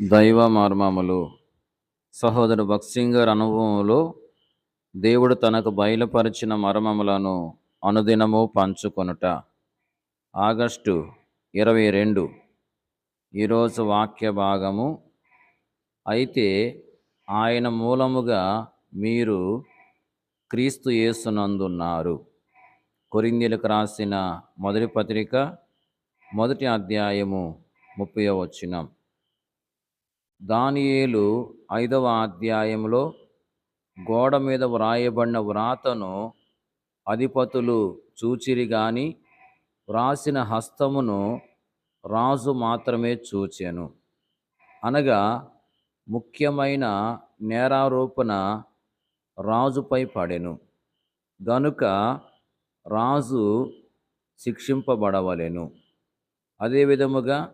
దైవ మర్మములు. సహోదరు భక్సింగర్ అనుభవంలో దేవుడు తనకు బయలుపరిచిన మర్మములను అనుదినము పంచుకొనుట. ఆగస్టు ఇరవై రెండు ఈరోజు వాక్య భాగము. అయితే ఆయన మూలముగా మీరు క్రీస్తు యేసునందున్నారు. కొరిందీలకు రాసిన మొదటి పత్రిక మొదటి అధ్యాయము ముప్పై వచ్చినాం దానియేలు ఐదవ అధ్యాయంలో గోడ మీద వ్రాయబడిన వ్రాతను అధిపతులు చూచిరి గాని వ్రాసిన హస్తమును రాజు మాత్రమే చూచెను. అనగా ముఖ్యమైన నేరారోపణ రాజుపై పడెను. గనుక రాజు శిక్షింపబడవలెను. అదే విధముగా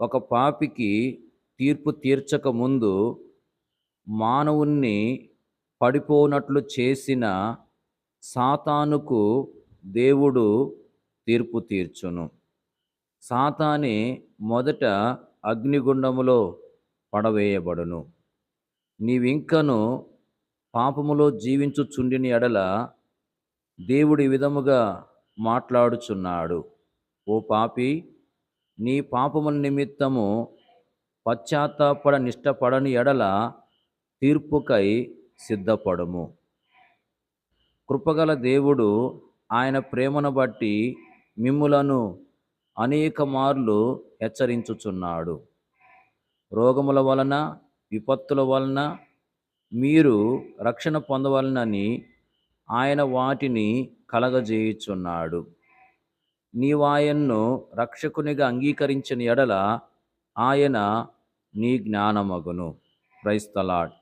ఒక పాపికి తీర్పు తీర్చక ముందు మానవుణ్ణి పడిపోనట్లు చేసిన సాతానుకు దేవుడు తీర్పు తీర్చును. సాతాని మొదట అగ్నిగుండములో పడవేయబడును. నీవింకను పాపములో జీవించుచుండిని ఎడల దేవుడి విధముగా మాట్లాడుచున్నాడు. ఓ పాపి నీ పాపముల నిమిత్తము పశ్చాత్తాపడ నిష్టపడని ఎడల తీర్పుకై సిద్ధపడము. కృపగల దేవుడు ఆయన ప్రేమను బట్టి మిమ్ములను అనేక మార్లు హెచ్చరించుచున్నాడు. రోగముల వలన విపత్తుల వలన మీరు రక్షణ పొందవలనని ఆయన వాటిని కలగజేయుచున్నాడు. నీవాయన్ను రక్షకునిగా అంగీకరించిన ఎడల ఆయన ನೀ ಜ್ಞಾನ ಮಗನು. ಕ್ರೈಸ್ತಲಾಡ್